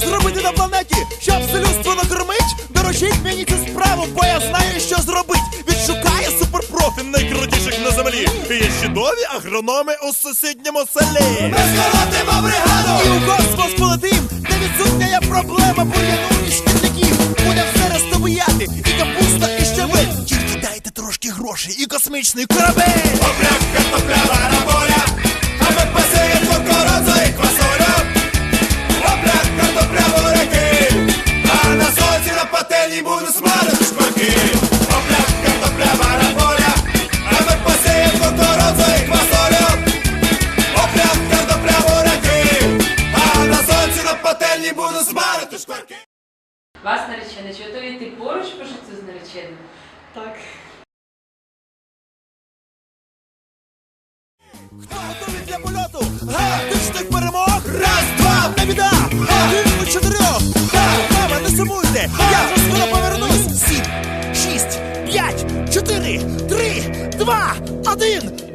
Зробити на планеті, щоб людство накормить? Дорожіть мені цю справу, бо я знаю, що зробить. Відшукає суперпрофі найкрутіших на землі. Є чудові агрономи у сусідньому селі. Ми сколотимо бригаду! І у космос полетим, де відсутня є проблема бур'яну і шкідників. Буде все розтобияти, і капуста, і щавель. Тільки дайте трошки грошей і космічний корабель. Шкварки. Вас наречена, чи готові йти поруч по життю з нареченим? Так. Хто готовий для польоту? Галактичних перемог! Раз, два, не біда! Один у чотирьох! Так, мама, не сумуйте! Я вже скоро повернусь! Сім, шість, п'ять, чотири, три, два, один!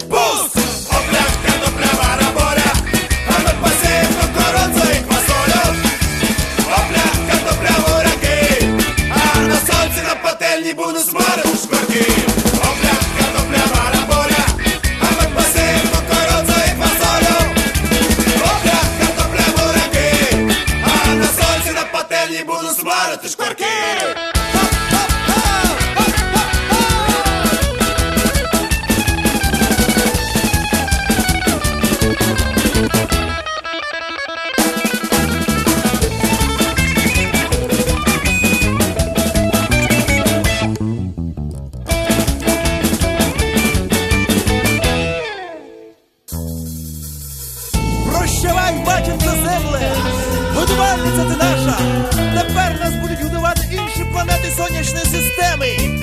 Системи!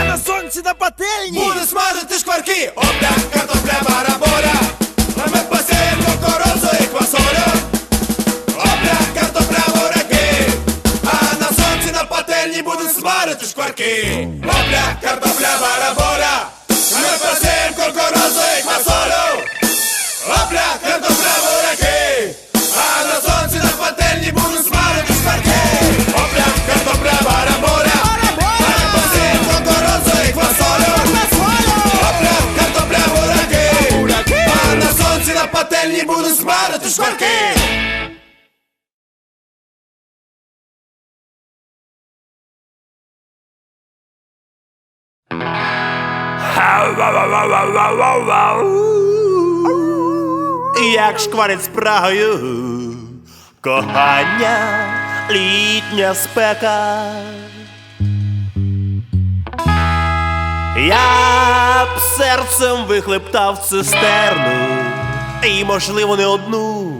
А на сонці на пательні! Буде смажити шкварки, обляк, на пательні будуть смажити. Як шкварить спрагою, кохання, літня спека. Я б серцем вихлептав цистерну, і, можливо, не одну.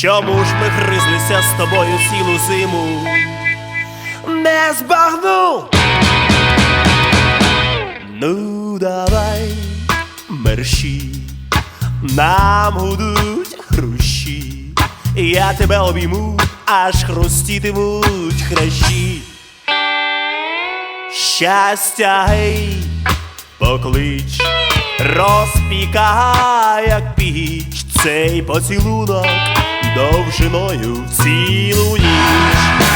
Чому ж ми гризлися з тобою цілу зиму? Не збагну. Ну, давай, мерщі, нам гудуть хрущі, я тебе обійму, аж хрустітимуть хрещі. Щастя, гей, поклич, розпікай, як піч, цей поцілунок довжиною цілу ніч.